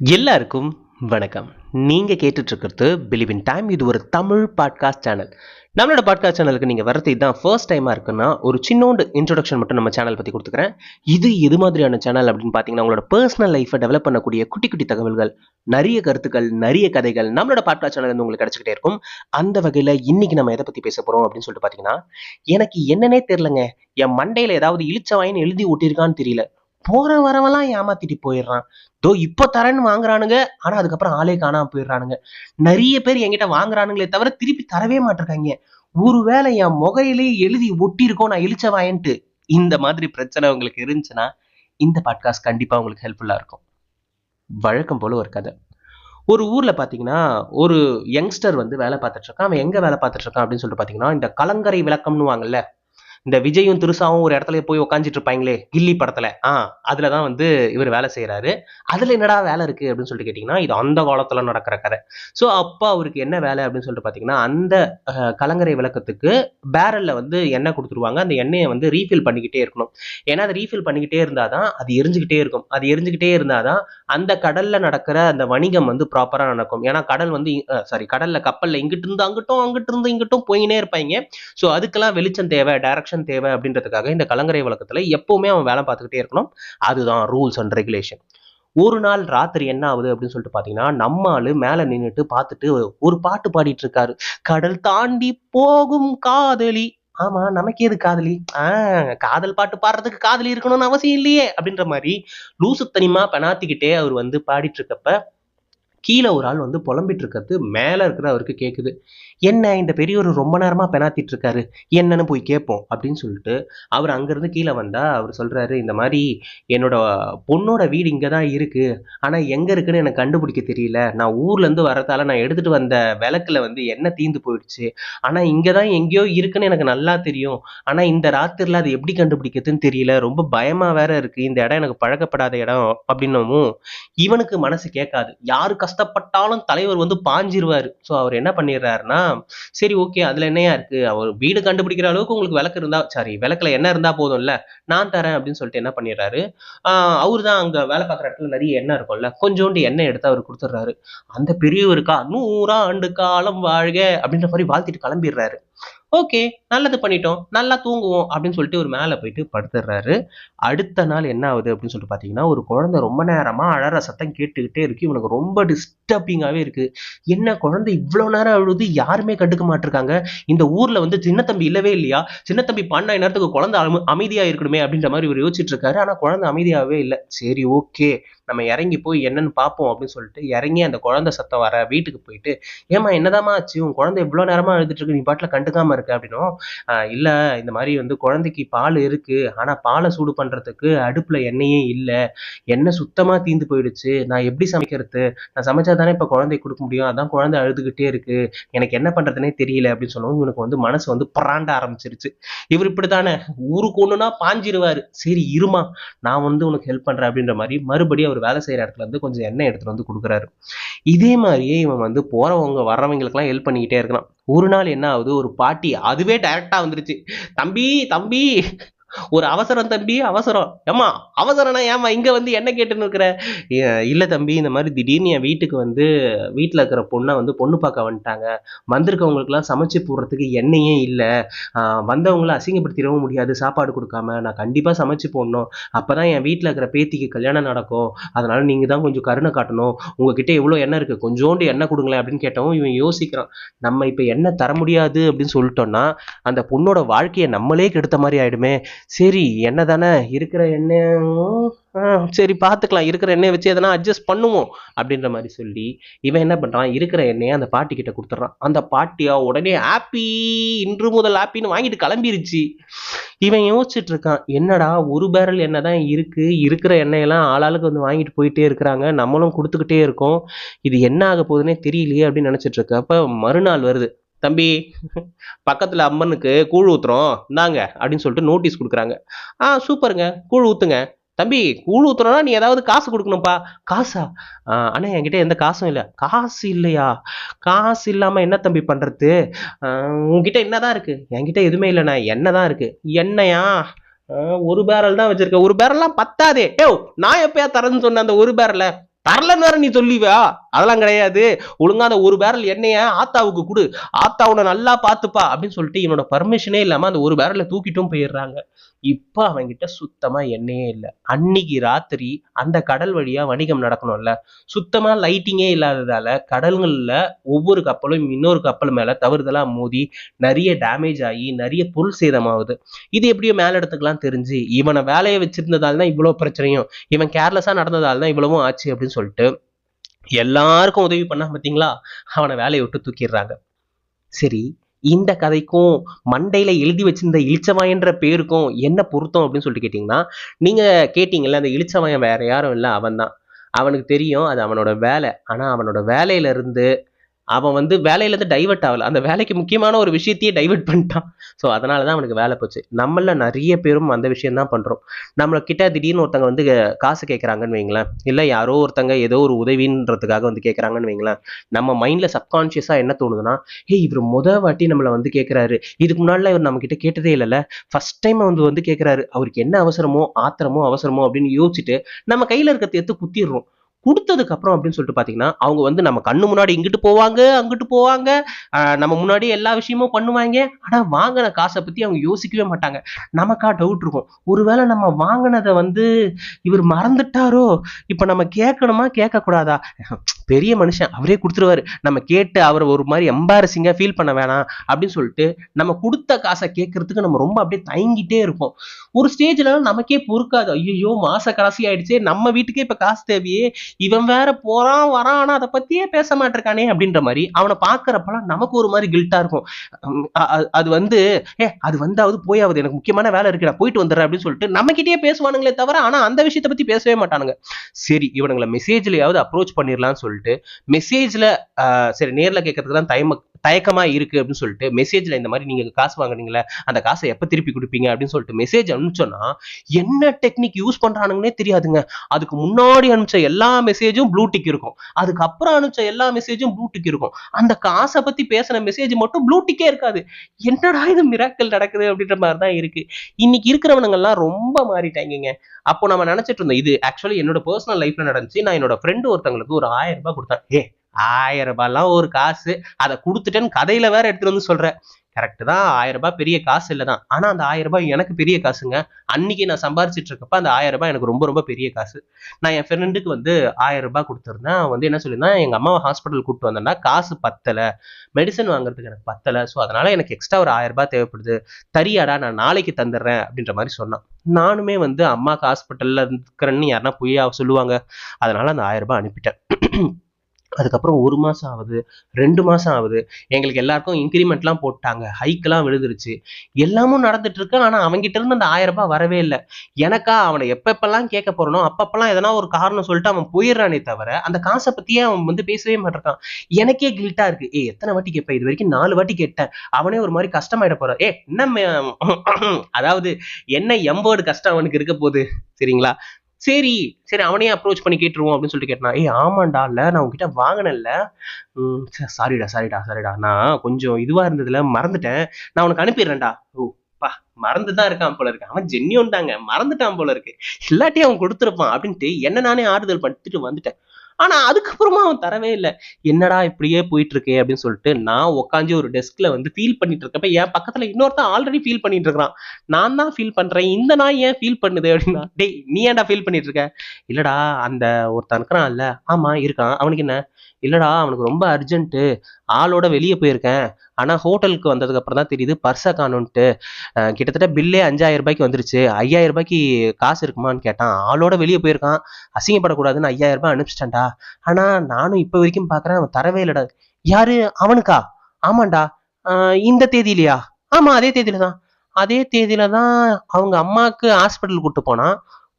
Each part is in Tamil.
எல்லாருக்கும் வணக்கம். நீங்கள் கேட்டுட்ருக்கிறது பிலிவின் இன் டைம் இது ஒரு தமிழ் பாட்காஸ்ட் சேனல் நம்மளோட பாட்காஸ்ட் சேனலுக்கு நீங்கள் வரது இதுதான் ஃபர்ஸ்ட் டைமாக இருக்குன்னா ஒரு சின்னோண்டு இன்ட்ரொடக்ஷன் மட்டும் நம்ம சேனல் பற்றி கொடுத்துக்கிறேன். இது எது மாதிரியான சேனல் அப்படின்னு பார்த்தீங்கன்னா உங்களோட பர்சனல் லைஃபை டெவலப் பண்ணக்கூடிய குட்டி குட்டி தகவல்கள் நிறைய கருத்துக்கள் நிறைய கதைகள் நம்மளோட பாட்காஸ்ட் சேனல் வந்து உங்களுக்கு கிடச்சிக்கிட்டே இருக்கும். அந்த வகையில் இன்னைக்கு நம்ம எதை பற்றி பேச போகிறோம் அப்படின்னு சொல்லிட்டு பார்த்தீங்கன்னா எனக்கு என்னன்னே தெரிலங்க என் மண்டையில் ஏதாவது இழிச்ச வாயின்னு எழுதி ஓட்டியிருக்கான்னு தெரியல. போற வரவெல்லாம் ஏமாத்திட்டு போயிடுறான். தோ இப்போ தரேன்னு வாங்குறானுங்க. ஆனா அதுக்கப்புறம் ஆளே காணாம போயிடுறானுங்க. நிறைய பேர் என்கிட்ட வாங்குறானுங்களே தவிர திருப்பி தரவே மாட்டிருக்காங்க. ஒருவேளை என் முகையிலேயே எழுதி ஒட்டியிருக்கோம் நான் இழிச்ச வாயன்ட்டு இந்த மாதிரி பிரச்சனை உங்களுக்கு இருந்துச்சுன்னா இந்த பாட்காஸ்ட் கண்டிப்பா உங்களுக்கு ஹெல்ப்ஃபுல்லா இருக்கும். வழக்கம் போல ஒரு கதை. ஒரு ஊரில் பார்த்தீங்கன்னா ஒரு யங்ஸ்டர் வந்து வேலை பார்த்துட்டு இருக்கான். அவன் எங்கே வேலை பார்த்துட்டு இருக்கான் அப்படின்னு சொல்லிட்டு பார்த்தீங்கன்னா இந்த கலங்கரை விளக்கம்னு வாங்கல்ல இந்த விஜயும் திருசாவும் ஒரு இடத்துல போய் உட்காந்துட்டு இருப்பாங்களே கில்லி படத்துல. ஆ அதுலதான் வந்து இவர் வேலை செய்யறாரு அதுல என்னடா வேலை இருக்கு அப்படின்னு சொல்லிட்டு கேட்டீங்கன்னா இது அந்த காலத்துல நடக்கிற கதை. ஸோ அப்போ அவருக்கு என்ன வேலை அப்படின்னு சொல்லிட்டு பாத்தீங்கன்னா அந்த கலங்கரை விளக்கத்துக்கு பேரல்ல வந்து எண்ணெய் கொடுத்துருவாங்க. அந்த எண்ணெயை வந்து ரீஃபில் பண்ணிக்கிட்டே இருக்கணும். ஏன்னா அதை ரீஃபில் பண்ணிக்கிட்டே இருந்தாதான் அது எரிஞ்சுக்கிட்டே இருக்கும். அது எரிஞ்சுக்கிட்டே இருந்தாதான் அந்த கடல்ல நடக்கிற அந்த வணிகம் வந்து ப்ராப்பரா நடக்கும். ஏன்னா கடல் வந்து சாரி கடல்ல கப்பல்ல இங்கிட்டு இருந்து அங்கிட்டும் அங்கிட்டு இருந்து இங்கிட்டும் போயினே இருப்பாங்க ஸோ அதுக்கெல்லாம் வெளிச்சம் தேவை. டைரக்ஷன் தேவை அப்படின்றதுக்காக இந்த கலங்கரை விளக்கத்துல எப்போவுமே அவன் வேலை பார்த்துக்கிட்டே இருக்கணும். அதுதான் ரூல்ஸ் அண்ட் ரெகுலேஷன் ஒரு நாள் ராத்திரி என்ன ஆகுது அப்படின்னு சொல்லிட்டு பார்த்தீங்கன்னா நம்ம ஆளு மேல நின்னுட்டு பார்த்துட்டு ஒரு பாட்டு பாடிட்டு இருக்காரு. கடல் தாண்டி போகும் காதலி. ஆமா நமக்கு எது காதலி? ஆஹ் காதல் பாட்டு பாடுறதுக்கு காதலி இருக்கணும்னு அவசியம் இல்லையே அப்படின்ற மாதிரி லூசுத்தனிமா பெனாத்திக்கிட்டே அவர் வந்து பாடிட்டு இருக்கப்ப கீழே ஒரு ஆள் வந்து புலம்பிட்டு இருக்கிறது மேல இருக்கிற அவருக்கு கேக்குது. என்ன இந்த பெரியவர் ரொம்ப நேரமா பெனாத்திட்டு இருக்காரு என்னன்னு போய் கேட்போம் அப்படின்னு சொல்லிட்டு அவர் அங்கிருந்து கீழே வந்தா அவர் சொல்றாரு இந்த மாதிரி என்னோட பொண்ணோட வீடு இங்கே தான் இருக்கு. ஆனா எங்க இருக்குன்னு எனக்கு கண்டுபிடிக்க தெரியல. நான் ஊர்ல இருந்து வரதால நான் எடுத்துட்டு வந்த விளக்குல வந்து எண்ணெய் தீந்து போயிடுச்சு. ஆனா இங்கே தான் எங்கேயோ இருக்குன்னு எனக்கு நல்லா தெரியும். ஆனா இந்த ராத்திரில அது எப்படி கண்டுபிடிக்கிறதுன்னு தெரியல. ரொம்ப பயமா வேற இருக்கு. இந்த இடம் எனக்கு பழக்கப்படாத இடம் அப்படின்னமும் இவனுக்கு மனசு கேட்காது. யாரு கஷ்டப்பட்டாலும் தலைவர் வந்து பாஞ்சிருவார். ஸோ அவர் என்ன பண்ணிடுறாருன்னா சரி ஓகே அதில் என்னையா இருக்குது அவர் வீடு கண்டுபிடிக்கிற அளவுக்கு உங்களுக்கு விளக்கு இருந்தால் சாரி விளக்கில் என்ன இருந்தால் போதும்ல நான் தரேன் அப்படின்னு சொல்லிட்டு என்ன பண்ணிடுறாரு? அவர் தான் அங்கே வேலை பார்க்குற இடத்துல நிறைய எண்ணெய் இருக்கும்ல கொஞ்சோண்டு எண்ணெய் எடுத்து அவர் கொடுத்துட்றாரு. அந்த பெரியவருக்கா நூறாண்டு காலம் வாழ்க அப்படின்ற மாதிரி வாழ்த்திட்டு கிளம்பிடுறாரு. ஓகே நல்லது பண்ணிட்டோம் நல்லா தூங்குவோம் அப்படின்னு சொல்லிட்டு ஒரு மேலே போயிட்டு படுத்துடுறாரு அடுத்த நாள் என்ன ஆகுது அப்படின்னு சொல்லிட்டு பார்த்தீங்கன்னா ஒரு குழந்தை ரொம்ப நேரமாக அழற சத்தம் கேட்டுக்கிட்டே இருக்கு. இவனுக்கு ரொம்ப டிஸ்டர்பிங்காகவே இருக்கு. என்ன குழந்தை இவ்வளோ நேரம் அழுது யாருமே கண்டுக்க மாட்டிருக்காங்க. இந்த ஊரில் வந்து சின்ன தம்பி இல்லவே இல்லையா? சின்ன தம்பி பண்ண நேரத்துக்கு குழந்தை அமைதியாக இருக்கணுமே அப்படின்ற மாதிரி இவர் யோசிச்சுட்டு இருக்காரு. ஆனால் குழந்தை அமைதியாகவே இல்லை. சரி ஓகே. நம்ம இறங்கி போய் என்னன்னு பார்ப்போம் அப்படின்னு சொல்லிட்டு இறங்கி அந்த குழந்தை சத்தம் வர வீட்டுக்கு போயிட்டு ஏமா என்னதாம்மா ஆச்சு? உன் குழந்தை இவ்வளோ நேரமா எழுதிட்டு இருக்கு நீ பாட்டில் கண்டுக்காம இருக்க? அப்படின்னும். இல்லை இந்த மாதிரி வந்து குழந்தைக்கு பால் இருக்கு. ஆனால் பாலை சூடு பண்ணுறதுக்கு அடுப்பில் எண்ணெயே இல்லை. எண்ணெய் சுத்தமாக தீந்து போயிடுச்சு. நான் எப்படி சமைக்கிறது? நான் சமைச்சா தானே இப்போ குழந்தைக்கு கொடுக்க முடியும். அதான் குழந்தை அழுதுகிட்டே இருக்கு. எனக்கு என்ன பண்ணுறதுனே தெரியல. அப்படின்னு சொன்னோம். இவனுக்கு வந்து மனசு வந்து புறாண்ட ஆரம்பிச்சிருச்சு. இவர் இப்படி தானே ஊருக்கு ஒன்றுனா பாஞ்சிருவாரு. சரி இருமா நான் வந்து உனக்கு ஹெல்ப் பண்ணுறேன் அப்படின்ற மாதிரி மறுபடியும் அவர் வேலை செய்கிற இடத்துல இருந்து கொஞ்சம் எண்ணெய் எடுத்துகிட்டு வந்து கொடுக்குறாரு. இதே மாதிரியே இவன் வந்து போறவங்க வர்றவங்களுக்குலாம் ஹெல்ப் பண்ணிக்கிட்டே இருக்கலாம் ஒரு நாள் என்ன ஆகுது? ஒரு பாட்டி அதுவே டைரக்டா வந்துருச்சு. தம்பி தம்பி ஒரு அவசரம் தம்பி அவசரம். ஏம்மா அவசரம்னா ஏம்மா இங்க வந்து என்ன கேட்டுன்னு இருக்கிற? இல்லை இல்ல தம்பி இந்த மாதிரி திடீர்னு என் வீட்டுக்கு வந்து வீட்டுல இருக்கிற பொண்ணை வந்து பொண்ணு பார்க்க வந்துட்டாங்க. வந்திருக்கவங்களுக்குலாம் சமைச்சு போடுறதுக்கு எண்ணெயே இல்லை. ஆஹ் வந்தவங்கள அசிங்கப்படுத்திடவும் முடியாது. சாப்பாடு கொடுக்காம நான் கண்டிப்பா சமைச்சு போடணும். அப்பதான் என் வீட்டில் இருக்கிற பேத்திக்கு கல்யாணம் நடக்கும். அதனால நீங்க தான் கொஞ்சம் கருணை காட்டணும். உங்ககிட்ட எவ்வளோ எண்ணெய் இருக்கு? கொஞ்சோண்டு எண்ணெய் கொடுங்களேன் அப்படின்னு கேட்டவும் இவன் யோசிக்கிறான். நம்ம இப்போ எண்ணெய் தர முடியாது அப்படின்னு சொல்லிட்டோம்னா அந்த பொண்ணோட வாழ்க்கையை நம்மளே கெடுத்த மாதிரி ஆயிடுமே. சரி என்ன தானே இருக்கிற எண்ணெயும் சரி பார்த்துக்கலாம். இருக்கிற எண்ணெயை வச்சு எதனா அட்ஜஸ்ட் பண்ணுவோம் அப்படின்ற மாதிரி சொல்லி இவன் என்ன பண்ணுறான் இருக்கிற எண்ணெயை அந்த பாட்டி கிட்ட கொடுத்துட்றான். அந்த பாட்டியா உடனே ஹாப்பி இன்று முதல் ஹாப்பின்னு வாங்கிட்டு கிளம்பிருச்சு. இவன் யோசிச்சுட்டு இருக்கான் என்னடா ஒரு பேரல் எண்ணெய் தான் இருக்கு இருக்கிற எண்ணெயெல்லாம் ஆளாளுக்கு வந்து வாங்கிட்டு போயிட்டே இருக்கிறாங்க நம்மளும் கொடுத்துக்கிட்டே இருக்கோம். இது என்ன ஆக போகுதுன்னே தெரியலையே அப்படின்னு நினச்சிட்டு இருக்க மறுநாள் வருது. தம்பி பக்கத்தில் அம்மனுக்கு கூழ் ஊத்துறோம் இந்தாங்க அப்படின்னு சொல்லிட்டு நோட்டீஸ் கொடுக்குறாங்க. ஆ சூப்பருங்க கூழ் ஊத்துங்க. தம்பி கூழ் ஊத்துறோம்னா நீ ஏதாவது காசு கொடுக்கணும்ப்பா. காசா? அண்ணா என்கிட்ட எந்த காசும் இல்லை. காசு இல்லையா? காசு இல்லாமல் என்ன தம்பி பண்ணுறது உங்ககிட்ட என்ன என்னதான் இருக்குது என்கிட்ட எதுவுமே இல்லைண்ணா எண்ணெய் தான் இருக்குது எண்ணெயா ஒரு பேரல் தான் வச்சுருக்கேன் ஒரு பேரல்லாம் பத்தாதே. ஏ நான் எப்பயா தரேன்னு சொன்னேன் அந்த ஒரு பேரலை? தரலன்னு வேற நீ சொல்லிவா அதெல்லாம் கிடையாது. ஒழுங்கா அந்த ஒரு பேரல் எண்ணெய ஆத்தாவுக்கு கொடு. ஆத்தா உன்னை நல்லா பார்த்துப்பா அப்படின்னு சொல்லிட்டு இவனோட பர்மிஷனே இல்லாம அந்த ஒரு பேரல தூக்கிட்டும் போயிடுறாங்க. இப்போ அவன்கிட்ட சுத்தமா எண்ணெயே இல்லை. அன்னைக்கு ராத்திரி அந்த கடல் வழியா வணிகம் நடக்கணும்ல. சுத்தமா லைட்டிங்கே இல்லாததால கடல்களில் ஒவ்வொரு கப்பலும் இன்னொரு கப்பல் மேல தவறுதலா மோதி நிறைய டேமேஜ் ஆகி நிறைய பொருள் சேதமாகுது. இது எப்படியோ மேல இடத்துக்குலாம் தெரிஞ்சு இவனை வேலையை வச்சிருந்ததால் தான் இவ்வளோ பிரச்சனையும் இவன் கேர்லெஸ்ஸா நடந்ததால் தான் இவ்வளவும் ஆச்சு அப்படின்னு சொல்லிட்டு எல்லாருக்கும் உதவி பண்ணா பார்த்தீங்களா? அவனை வேலையை விட்டு தூக்கிடுறாங்க. சரி இந்த கதைக்கும் மண்டையில் எழுதி வச்சிருந்த இளிச்சவாயன்ற பேருக்கும் என்ன பொருத்தம் அப்படின்னு சொல்லிட்டு கேட்டிங்கன்னா நீங்கள் கேட்டிங்கல்ல அந்த இளிச்சவாயன் வேற யாரும் இல்லை அவன் தான் அவனுக்கு தெரியும் அது அவனோட வேலை. ஆனால் அவனோட வேலையிலேருந்து அவன் வந்து வேலையிலேருந்து டைவெர்ட் ஆகல. அந்த வேலைக்கு முக்கியமான ஒரு விஷயத்தையே டைவர்ட் பண்ணிட்டான். ஸோ அதனால தான் அவனுக்கு வேலை போச்சு. நம்மள நிறைய பேரும் அந்த விஷயம் தான் பண்ணுறோம் நம்மளை கிட்ட திடீர்னு ஒருத்தங்க வந்து காசு கேட்குறாங்கன்னு வைங்களேன். இல்லை யாரோ ஒருத்தங்க ஏதோ ஒரு உதவின்றதுக்காக வந்து கேட்குறாங்கன்னு வைங்களேன். நம்ம மைண்டில் சப்கான்ஷியஸாக என்ன தோணுதுன்னா ஏய் இவர் முத வாட்டி நம்மளை வந்து கேட்குறாரு இதுக்கு முன்னாடிலாம் இவர் நம்மக்கிட்ட கேட்டதே இல்லைல்ல. ஃபஸ்ட் டைம் வந்து வந்து கேட்குறாரு அவருக்கு என்ன அவசரமோ ஆத்திரமோ அவசரமோ அப்படின்னு யோசிச்சுட்டு நம்ம கையில் இருக்கிறத எடுத்து குத்திடுறோம். கொடுத்ததுக்கு அப்புறம் அப்படின்னு சொல்லிட்டு பார்த்தீங்கன்னா அவங்க வந்து நம்ம கண்ணு முன்னாடி இங்கிட்டு போவாங்க அங்கிட்டு போவாங்க. நம்ம முன்னாடி எல்லா விஷயமும் பண்ணுவாங்க. ஆனால் வாங்கின காசை பற்றி அவங்க யோசிக்கவே மாட்டாங்க. நமக்கா டவுட் இருக்கும். ஒருவேளை நம்ம வாங்கினதை வந்து இவர் மறந்துட்டாரோ? இப்போ நம்ம கேட்கணுமா? கேட்கக்கூடாதா? பெரிய மனுஷன் அவரே கொடுத்துருவாரு. நம்ம கேட்டு அவர் ஒரு மாதிரி எம்பாரசிங்காக ஃபீல் பண்ண வேணாம் அப்படின்னு சொல்லிட்டு நம்ம கொடுத்த காசை கேட்கறதுக்கு நம்ம ரொம்ப அப்படியே தயங்கிட்டே இருப்போம். ஒரு ஸ்டேஜ்ல நமக்கே பொறுக்காது. ஐயோ மாச கடைசி ஆயிடுச்சே நம்ம வீட்டுக்கே இப்போ காசு தேவையே. இவன் வேற போறான் வரான் ஆனால் அதை பத்தியே பேச மாட்டிருக்கானே அப்படின்ற மாதிரி அவனை பார்க்குறப்பலாம் நமக்கு ஒரு மாதிரி கில்ட்டா இருக்கும். அது வந்து ஏ அது வந்தாவது போயாவது எனக்கு முக்கியமான வேலை இருக்கு நான் போயிட்டு வந்துடுறேன் அப்படின்னு சொல்லிட்டு நம்மகிட்டயே பேசுவானுங்களே தவிர ஆனால் அந்த விஷயத்தை பத்தி பேசவே மாட்டானுங்க. சரி இவனுங்களை மெசேஜ்லயாவது அப்ரோச் பண்ணிடலாம்னு சொல்லிட்டு மெசேஜ்ல சரி நேர்ல கேட்கறதுக்கு தான் தயம தயக்கமா இருக்கு அப்படின்னு சொல்லிட்டு மெசேஜ்ல இந்த மாதிரி நீங்க காசு வாங்குனீங்களே அந்த காசை எப்ப திருப்பி கொடுப்பீங்க அப்படின்னு சொல்லிட்டு மெசேஜ் அனுப்பிச்சோன்னா என்ன டெக்னிக் யூஸ் பண்றானுங்கன்னே தெரியாதுங்க. அதுக்கு முன்னாடி அனுப்பிச்ச எல்லா மெசேஜும் ப்ளூ டிக் இருக்கும். அதுக்கப்புறம் அனுப்பிச்ச எல்லா மெசேஜும் ப்ளூ டிக் இருக்கும். அந்த காசை பத்தி பேசின மெசேஜ் மட்டும் ப்ளூ டிக்கே இருக்காது. என்னடா இது மிராக்கல் நடக்குது அப்படின்ற மாதிரி தான் இருக்கு. இன்னைக்கு இருக்கிறவனுங்க எல்லாம் ரொம்ப மாறிட்டாங்க அப்போ நம்ம நினைச்சிட்டு இருந்தோம் இது ஆக்சுவலி என்னோட பர்சனல் லைஃப்ல நடந்துச்சு. நான் என்னோட ஃப்ரெண்டு ஒருத்தங்களுக்கு ஒரு ஆயிரம் ரூபாய் கொடுத்தாரு ஏ ஆயிரம் ரூபாய்லாம் ஒரு காசு அதை கொடுத்துட்டேன்னு கதையில வேற எடுத்துட்டு வந்து சொல்றேன் கரெக்டு தான். ஆயிரம் ரூபாய் பெரிய காசு இல்லை தான். ஆனால் அந்த ஆயிரம் ரூபாய் எனக்கு பெரிய காசுங்க. அன்னைக்கு நான் சம்பாரிச்சிட்டு இருக்கப்ப அந்த ஆயிரம் ரூபாய் எனக்கு ரொம்ப ரொம்ப பெரிய காசு. நான் என் ஃப்ரெண்டுக்கு வந்து ஆயிரம் ரூபாய் கொடுத்துருந்தேன். அவன் வந்து என்ன சொல்லியிருந்தேன் எங்கள் அம்மாவை ஹாஸ்பிட்டல் கூப்பிட்டு வந்தேன்னா காசு பத்தலை. மெடிசன் வாங்குறதுக்கு எனக்கு பத்தலை. ஸோ அதனால எனக்கு எக்ஸ்ட்ரா ஒரு ஆயிரம் ரூபாய் தேவைப்படுது. தரியாடா நான் நாளைக்கு தந்துடுறேன் அப்படின்ற மாதிரி சொன்னான். நானுமே வந்து அம்மாவுக்கு ஹாஸ்பிட்டலில் இருக்கிறேன்னு யாருன்னா பொய்யா சொல்லுவாங்க. அதனால அந்த ஆயிரம் ரூபாய் அனுப்பிட்டேன். அதுக்கப்புறம் ஒரு மாதம் ஆகுது ரெண்டு மாதம் ஆகுது. எங்களுக்கு எல்லாருக்கும் இன்க்ரிமெண்ட்லாம் போட்டாங்க ஹைக்கெல்லாம் விழுந்துருச்சு. எல்லாமும் நடந்துட்டுருக்கு ஆனால் ஆனா இருந்து அந்த ஆயிரம் ரூபாய் வரவே இல்லை. எனக்கா அவனை எப்பப்பெல்லாம் கேட்க போறனோ அப்பப்பெல்லாம் எதனா ஒரு காரணம் சொல்லிட்டு அவன் போயிடுறானே தவிர அந்த காசை பற்றியே அவன் வந்து பேசவே மாட்டிருக்கான் எனக்கே கில்ட்டாக இருக்கு. ஏ எத்தனை வாட்டி கேட்பேன் இது வரைக்கும் நாலு வாட்டி கேட்டேன். அவனே ஒரு மாதிரி கஷ்டமாயிட போகிறான் ஏ என்ன அதாவது என்ன எம்போர்டு கஷ்டம் அவனுக்கு இருக்க போகுது சரிங்களா? சரி சரி அவனே அப்ரோச் பண்ணி கேட்டுருவோம் அப்படின்னு சொல்லிட்டு கேட்டான். ஏய் ஆமாண்டா இல்ல நான் உங்ககிட்ட வாங்கினேன்ல. சாரிடா சாரிடா சாரிடா நான் கொஞ்சம் இதுவா இருந்ததுல மறந்துட்டேன். நான் உனக்கு அனுப்பிடுறேன்டா. ஓ பா மறந்து தான் இருக்கான் போல இருக்கு. அவன் ஜென்னியும் தாங்க. மறந்துட்டான் போல இருக்கு. இல்லாட்டி அவன் கொடுத்துருப்பான். அப்படின்ட்டு என்ன நானே ஆறுதல் படுத்துட்டு வந்துட்டேன். ஆனா அதுக்கப்புறமா அவன் தரவே இல்லை. என்னடா இப்படியே போயிட்டு இருக்கே அப்படின்னு சொல்லிட்டு நான் உட்காந்து ஒரு டெஸ்க்ல வந்து ஃபீல் பண்ணிட்டு இருக்கப்ப என் பக்கத்துல இன்னொருத்தன் ஆல்ரெடி ஃபீல் பண்ணிட்டு இருக்கான் நான் தான் ஃபீல் பண்றேன். இந்த நாய் ஏன் ஃபீல் பண்ணுது? அப்படின்னா டேய் நீ ஏன்டா ஃபீல் பண்ணிட்டு இருக்க இல்லடா அந்த ஒருத்தன் இருக்கிறான்ல ஆமா இருக்கான். அவனுக்கு என்ன? இல்லடா அவனுக்கு ரொம்ப அர்ஜென்ட்டு ஆளோட வெளியே போயிருக்கேன். ஆனால் ஹோட்டலுக்கு வந்ததுக்கு அப்புறம் தான் தெரியுது பர்சா காணுன்ட்டு கிட்டத்தட்ட பில்லே அஞ்சாயிரம் ரூபாய்க்கு வந்துருச்சு. ஐயாயிரம் ரூபாய்க்கு காசு இருக்குமான்னு கேட்டான். ஆளோட வெளியே போயிருக்கான். அசிங்கப்படக்கூடாதுன்னு ஐயாயிரம் ரூபாய் அனுப்பிச்சிட்டேன்டா. ஆனால் நானும் இப்போ வரைக்கும் பார்க்குறேன் அவன் தரவே இல்லடா. யாரு? அவனுக்கா? ஆமாண்டா. இந்த தேதியிலையா? ஆமாம் அதே தேதியில தான். அதே தேதியில தான் அவங்க அம்மாவுக்கு ஹாஸ்பிட்டல் கூட்டு போனான்.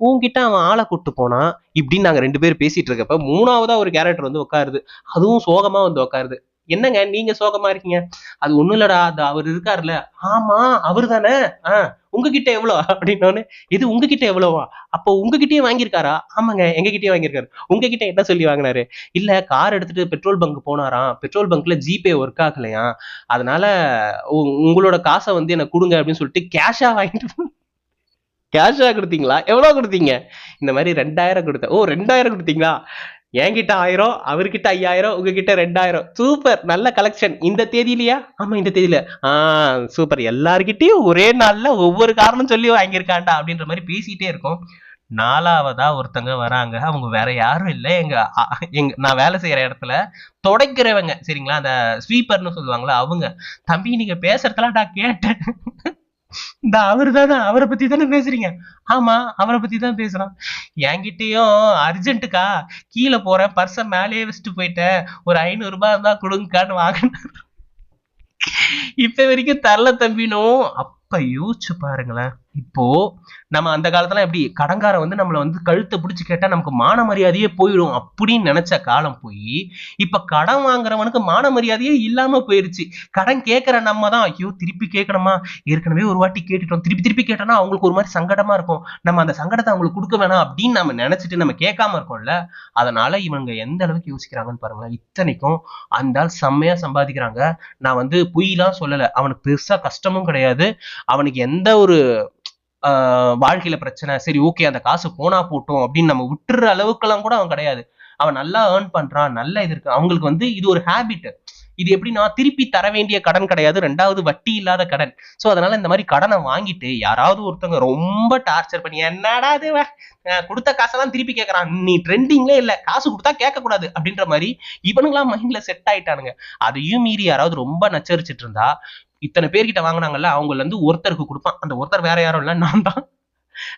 உங்ககிட்ட அவன் ஆளை கூப்பிட்டு போனான். இப்படின்னு நாங்கள் ரெண்டு பேரும் பேசிட்டு இருக்கப்ப மூணாவதா ஒரு கேரக்டர் வந்து உட்காருது அதுவும் சோகமாக வந்து உட்காருது என்னங்க நீங்க சோகமா இருக்கீங்க? அது ஒண்ணும் இல்லடா அது அவர் இருக்காருல்ல. ஆமா அவர் தானே ஆஹ் உங்ககிட்ட எவ்வளோ? அப்படின்னோன்னு இது உங்ககிட்ட எவ்வளவா? அப்போ உங்ககிட்டயே வாங்கியிருக்காரா? ஆமாங்க எங்ககிட்டயே வாங்கியிருக்காரு. உங்ககிட்ட என்ன சொல்லி வாங்கினாரு? இல்ல கார் எடுத்துட்டு பெட்ரோல் பங்க் போனாராம். பெட்ரோல் பங்க்ல ஜிபே ஒர்க் ஆகலையா? அதனால உங்களோட காசை வந்து எனக்கு கொடுங்க அப்படின்னு சொல்லிட்டு கேஷா வாங்கிட்டு கேஷா கொடுத்தீங்களா? எவ்வளோ கொடுத்தீங்க? இந்த மாதிரி ரெண்டாயிரம் கொடுத்தேன். ஓ ரெண்டாயிரம் கொடுத்தீங்களா? என்கிட்ட ஆயிரம் அவர்கிட்ட ஐயாயிரம் உங்ககிட்ட ரெண்டாயிரம். சூப்பர் நல்ல கலெக்ஷன் இந்த தேதியிலயா? ஆமா இந்த தேதியில. ஆ சூப்பர் எல்லார்கிட்டயும் ஒரே நாள்ல ஒவ்வொரு காரணம் சொல்லி வாங்கியிருக்காண்டா அப்படின்ற மாதிரி பேசிட்டே இருக்கோம். நாலாவதா ஒருத்தங்க வராங்க. அவங்க வேற யாரும் இல்லை. எங்க எங்க நான் வேலை செய்யற இடத்துல துடைக்கிறவங்க. சரிங்களா? அந்த ஸ்வீப்பர்னு சொல்லுவாங்களா அவங்க. தம்பி நீங்க பேசுறதெல்லாம் நான் கேட்டேன். இந்த அவரு தானே அவரை பத்தி தானே பேசுறீங்க? ஆமா அவரை பத்தி தான் பேசுறோம். என்கிட்டயும் அர்ஜென்ட்டுக்கா கீழே போறேன் பர்ச மேலேயே வச்சுட்டு போயிட்டேன் ஒரு ஐநூறு ரூபாய் இருந்தா கொடுங்கக்கான்னு வாங்கினேன். இப்ப வரைக்கும் தரல தம்பினும். அப்ப யோசிச்சு பாருங்களேன். இப்போ நம்ம அந்த காலத்துல எப்படி கடங்கார வந்து நம்மளை வந்து கழுத்தை பிடிச்சி கேட்டா நமக்கு மான மரியாதையே போயிடும் அப்படின்னு நினைச்ச காலம் போய் இப்ப கடன் வாங்குறவனுக்கு மான மரியாதையே இல்லாம போயிருச்சு. கடன் கேட்கிற நம்ம தான் ஐயோ திருப்பி கேட்கணுமா ஏற்கனவே ஒரு வாட்டி கேட்டுட்டோம். திருப்பி திருப்பி கேட்டோம்னா அவங்களுக்கு ஒரு மாதிரி சங்கடமா இருக்கும். நம்ம அந்த சங்கடத்தை அவங்களுக்கு கொடுக்க வேணாம் அப்படின்னு நம்ம நினைச்சிட்டு நம்ம கேட்காம இருக்கோம்ல அதனால இவங்க எந்த அளவுக்கு யோசிக்கிறாங்கன்னு பாருங்களேன். இத்தனைக்கும் அந்த ஆள் செம்மையா சம்பாதிக்கிறாங்க. நான் வந்து பொய்லாம் சொல்லலை. அவனுக்கு பெருசா கஷ்டமும் கிடையாது. அவனுக்கு எந்த ஒரு வாழ்க்கையில பிரச்சனை சரி ஓகே அந்த காசு போனா போட்டோம் அப்படின்னு நம்ம விட்டுற அளவுக்கெல்லாம் கூட அவன் கிடையாது. அவன் நல்லா ஏர்ன் பண்றான் நல்ல இது இருக்கு. அவங்களுக்கு வந்து இது ஒரு ஹேபிட் இது எப்படின்னா திருப்பி தர வேண்டிய கடன் கிடையாது. ரெண்டாவது வட்டி இல்லாத கடன். சோ அதனால இந்த மாதிரி கடனை வாங்கிட்டு யாராவது ஒருத்தவங்க ரொம்ப டார்ச்சர் பண்ணி என்னடா இது? அஹ் கொடுத்த காசெல்லாம் திருப்பி கேட்கறான் நீ ட்ரெண்டிங்லே இல்ல. காசு கொடுத்தா கேட்கக்கூடாது அப்படின்ற மாதிரி இவனுங்களாம் மைண்ட்ல செட் ஆயிட்டானுங்க. அதையும் மீறி யாராவது ரொம்ப நச்சரிச்சிட்டு இருந்தா இத்தனை பேர்கிட்ட வாங்கினாங்கல்ல அவங்கள இருந்து ஒருத்தருக்கு கொடுப்பான். அந்த ஒருத்தர் வேற யாரும் இல்லை நான் தான்.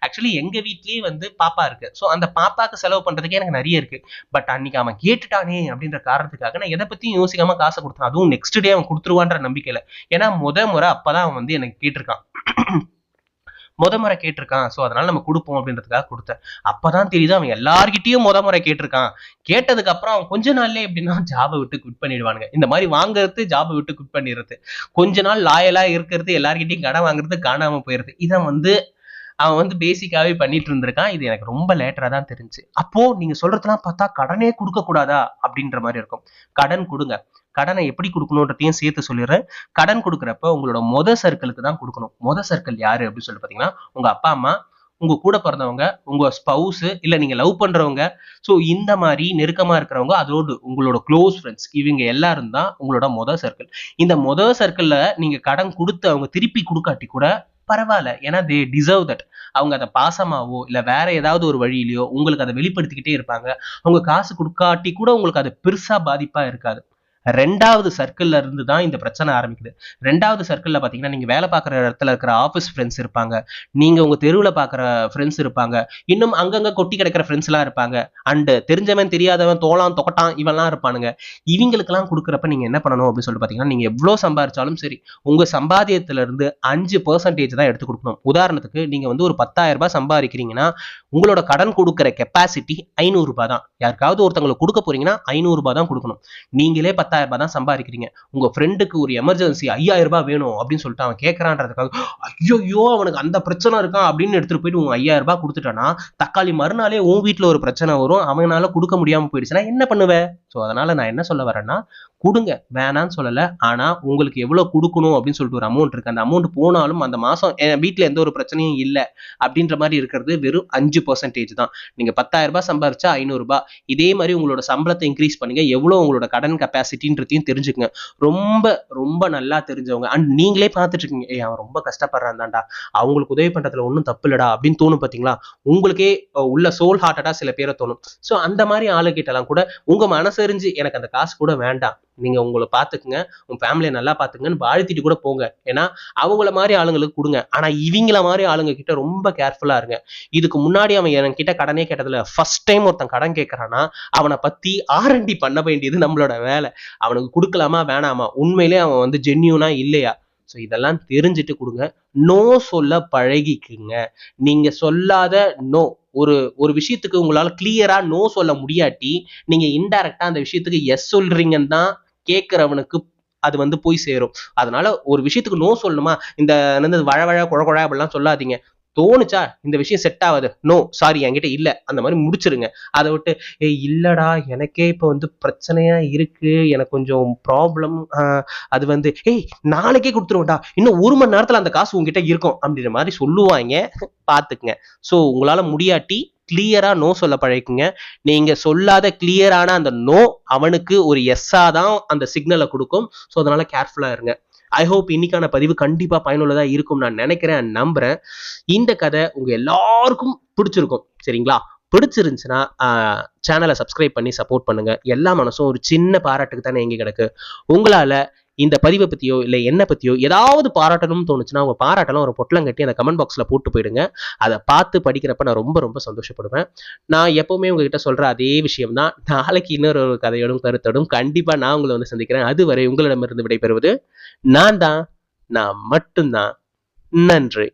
ஆக்சுவலி எங்க வீட்லயே வந்து பாப்பா இருக்கு. ஸோ அந்த பாப்பாக்கு செலவு பண்றதுக்கே எனக்கு நிறைய இருக்கு. பட் அன்னைக்கு அவன் கேட்டுட்டானே அப்படின்ற காரணத்துக்காக நான் எதை பத்தியும் யோசிக்காம காசை கொடுத்தேன். அதுவும் நெக்ஸ்ட் டே அவன் கொடுத்துருவான்ற நம்பிக்கையில. ஏன்னா முத முறை அப்பதான் அவன் வந்து எனக்கு கேட்டிருக்கான். முத முறை கேட்டிருக்கான். ஸோ அதனால நம்ம கொடுப்போம் அப்படின்றதுக்காக கொடுத்தேன். அப்பதான் தெரியுது அவன் எல்லார்கிட்டயும் முத முறை கேட்டிருக்கான். கேட்டதுக்கு அப்புறம் அவன் கொஞ்ச நாள்லயே எப்படின்னா ஜாபை விட்டு குவிட் பண்ணிடுவானுங்க. இந்த மாதிரி வாங்குறது ஜாபை விட்டு குவிட் பண்ணிடுறது. கொஞ்ச நாள் லாயலா இருக்கிறது எல்லார்கிட்டையும் கடன் வாங்குறது காணாம போயிருது இதை வந்து அவன் வந்து பேசிக்காவே பண்ணிட்டு இருந்திருக்கான். இது எனக்கு ரொம்ப லேட்டரா தான் தெரிஞ்சு. அப்போ நீங்க சொல்றதுலாம் பார்த்தா கடனே கொடுக்க கூடாதா அப்படின்ற மாதிரி இருக்கும். கடன் கொடுங்க. கடனை எப்படி கொடுக்கணுன்றதையும் சேர்த்து சொல்லிடுறேன். கடன் கொடுக்குறப்ப உங்களோட மொத சர்க்கிளுக்கு தான் கொடுக்கணும். மொத சர்க்கிள் யாரு அப்படின்னு சொல்லி பார்த்தீங்கன்னா உங்க அப்பா அம்மா உங்க கூட பிறந்தவங்க உங்க ஸ்பவுஸ் இல்ல நீங்க லவ் பண்றவங்க. ஸோ இந்த மாதிரி நெருக்கமா இருக்கிறவங்க அதோடு உங்களோட க்ளோஸ் ஃப்ரெண்ட்ஸ் இவங்க எல்லாரும் தான் உங்களோட மொத சர்க்கிள் இந்த மொத சர்க்கிள்ல நீங்க கடன் கொடுத்து அவங்க திருப்பி கொடுக்காட்டி கூட பரவாயில்ல. ஏன்னா தே டிசர்வ் தட் அவங்க அதை பாசமாவோ இல்லை வேற ஏதாவது ஒரு வழியிலையோ உங்களுக்கு அதை வெளிப்படுத்திக்கிட்டே இருப்பாங்க. அவங்க காசு கொடுக்காட்டி கூட உங்களுக்கு அது பெருசா பாதிப்பா இருக்காது. ரெண்டாவது சர்க்கிள்ல இருந்து தான் இந்த பிரச்சனை ஆரம்பிக்குது. ரெண்டாவது சர்க்கிள்ல பாத்தீங்கன்னா நீங்க வேலை பார்க்குற இடத்துல இருக்கிற ஆஃபீஸ் ஃப்ரெண்ட்ஸ் இருப்பாங்க. நீங்க உங்க தெருவில் பார்க்குற ஃப்ரெண்ட்ஸ் இருப்பாங்க. இன்னும் அங்கங்க கொட்டி கிடக்கிற ஃப்ரெண்ட்ஸ் எல்லாம் இருப்பாங்க. அண்ட் தெரிஞ்சவன் தெரியாதவன் தோளான் தொகட்டான் இவெல்லாம் இருப்பானுங்க. இவங்களுக்கெல்லாம் கொடுக்குறப்ப நீங்க என்ன பண்ணணும் அப்படின்னு சொல்லிட்டு பாத்தீங்கன்னா நீங்க எவ்வளவு சம்பாரிச்சாலும் சரி உங்க சம்பாதியத்துல இருந்து அஞ்சு பர்சன்டேஜ் தான் எடுத்து கொடுக்கணும். உதாரணத்துக்கு நீங்க வந்து ஒரு பத்தாயிரம் ரூபாய் சம்பாதிக்கிறீங்கன்னா உங்களோட கடன் கொடுக்குற கெப்பாசிட்டி ஐநூறு ரூபாய் தான். யாருக்காவது ஒருத்தவங்களுக்கு கொடுக்க போறீங்கன்னா ஐநூறு ரூபாய் தான் கொடுக்கணும். நீங்களே பத்தாயிரம் ரூபாய் தான் சம்பாதிக்கிறீங்க. உங்க ஃப்ரெண்டுக்கு ஒரு எமர்ஜென்சி ஐயாயிரம் ரூபாய் வேணும் அப்படின்னு சொல்லிட்டு அவன் கேட்கறான்றதுக்காக ஐயோ அவனுக்கு அந்த பிரச்சனை இருக்கான் அப்படின்னு எடுத்துட்டு போயிட்டு உங்க ஐயாயிரம் ரூபாய் கொடுத்துட்டானா தக்காளி மறுநாளே உன் வீட்ல ஒரு பிரச்சனை வரும் அவனால கொடுக்க முடியாம போயிடுச்சுன்னா என்ன பண்ணுவ? சோ அதனால நான் என்ன சொல்ல வரேன்னா கொடுங்க. வேணான்னு சொல்லலை. ஆனா உங்களுக்கு எவ்வளோ கொடுக்கணும் அப்படின்னு சொல்லிட்டு ஒரு அமௌண்ட் இருக்குது அந்த அமௌண்ட் போனாலும் அந்த மாசம் என் வீட்டில் எந்த ஒரு பிரச்சனையும் இல்லை அப்படின்ற மாதிரி இருக்கிறது வெறும் அஞ்சு பர்சன்டேஜ் தான். நீங்கள் பத்தாயிரம் ரூபாய் சம்பாரிச்சா ஐநூறு இதே மாதிரி உங்களோட சம்பளத்தை இன்க்ரீஸ் பண்ணுங்க. எவ்வளோ உங்களோட கடன் கெப்பாசிட்டின்றதையும் தெரிஞ்சுக்கங்க. ரொம்ப ரொம்ப நல்லா தெரிஞ்சவங்க. அண்ட் நீங்களே பார்த்துட்டு இருக்கீங்க. அவன் ரொம்ப கஷ்டப்படுறான் தான்டா. அவங்களுக்கு உதவி பண்ணுறதுல ஒன்றும் தப்பு இல்லடா. அப்படின்னு தோணும் பார்த்தீங்களா உங்களுக்கே உள்ள சோல் ஹார்ட்டடா சில பேரை தோணும். ஸோ அந்த மாதிரி ஆளுகிட்டலாம் கூட உங்கள் மனசறிஞ்சு எனக்கு அந்த காசு கூட வேண்டாம். நீங்கள் உங்களை பார்த்துக்குங்க உங்கள் ஃபேமிலியை நல்லா பார்த்துக்குங்கன்னு வாழ்த்திட்டு கூட போங்க. ஏன்னா அவங்கள மாதிரி ஆளுங்களுக்கு கொடுங்க. ஆனால் இவங்கள மாதிரி ஆளுங்க கிட்ட ரொம்ப கேர்ஃபுல்லாக இருங்க. இதுக்கு முன்னாடி அவன் என்கிட்ட கடனே கேட்டதில் ஃபர்ஸ்ட் டைம் ஒருத்தன் கடன் கேட்கறான்னா அவனை பற்றி ஆர்என்டி பண்ண வேண்டியது நம்மளோட வேலை. அவனுக்கு கொடுக்கலாமா வேணாமா? உண்மையிலே அவன் வந்து ஜென்யூனா இல்லையா? ஸோ இதெல்லாம் தெரிஞ்சுட்டு கொடுங்க. நோ சொல்ல பழகிக்குங்க. நீங்கள் சொல்லாத நோ ஒரு ஒரு விஷயத்துக்கு உங்களால கிளியரா நோ சொல்ல முடியாட்டி நீங்க இன்டைரக்டா அந்த விஷயத்துக்கு எஸ் சொல்றீங்கன்னு தான் கேட்கிறவனுக்கு அது வந்து போய் சேரும். அதனால ஒரு விஷயத்துக்கு நோ சொல்லணுமா? இந்த வழ வழ குழ குழ அப்படிலாம் சொல்லாதீங்க. தோணுச்சா? இந்த விஷயம் செட் ஆகாது. நோ சாரி என்கிட்ட இல்ல. அந்த மாதிரி முடிச்சிருங்க. அதை விட்டு ஏய் இல்லடா எனக்கே இப்போ வந்து பிரச்சனையா இருக்கு. எனக்கு கொஞ்சம் ப்ராப்ளம் அது வந்து ஏய் நாளைக்கே கொடுத்துருவோம்டா. இன்னும் ஒரு மணி நேரத்துல அந்த காசு உங்ககிட்ட இருக்கும். அப்படின்ற மாதிரி சொல்லுவாங்க. பாத்துக்குங்க ஸோ உங்களால முடியாட்டி கிளியரா நோ சொல்ல பழகிக்குங்க. நீங்க சொல்லாத கிளியரான அந்த நோ அவனுக்கு ஒரு எஸ்ஸா தான் அந்த சிக்னலை கொடுக்கும். ஸோ அதனால கேர்ஃபுல்லா இருங்க. ஐ ஹோப் இன்னைக்கான பதிவு கண்டிப்பாக பயனுள்ளதாக இருக்கும் நான் நினைக்கிறேன் நம்புகிறேன் இந்த கதை உங்கள் எல்லாருக்கும் பிடிச்சிருக்கும். சரிங்களா? பிடிச்சிருந்துச்சுன்னா சேனலை சப்ஸ்கிரைப் பண்ணி சப்போர்ட் பண்ணுங்கள் எல்லா மனசும் ஒரு சின்ன பாராட்டுக்கு தானே எங்கே கிடக்கு. உங்களால் இந்த பதிவை பற்றியோ இல்லை என்ன பற்றியோ ஏதாவது பாராட்டணும்னு தோணுச்சுன்னா அவங்க பாராட்டலாம் ஒரு பொட்டலம் கட்டி அந்த கமெண்ட் பாக்ஸில் போட்டு போயிடுங்க. அதை பார்த்து படிக்கிறப்ப நான் ரொம்ப ரொம்ப சந்தோஷப்படுவேன். நான் எப்போவுமே உங்ககிட்ட சொல்கிற அதே விஷயம் தான். நாளைக்கு இன்னொரு ஒரு கதையோடும் கருத்தோடும் கண்டிப்பாக நான் உங்களை வந்து சந்திக்கிறேன். அதுவரை உங்களிடமிருந்து விடைபெறுவது நான் தான். நான் மட்டும்தான். நன்றி.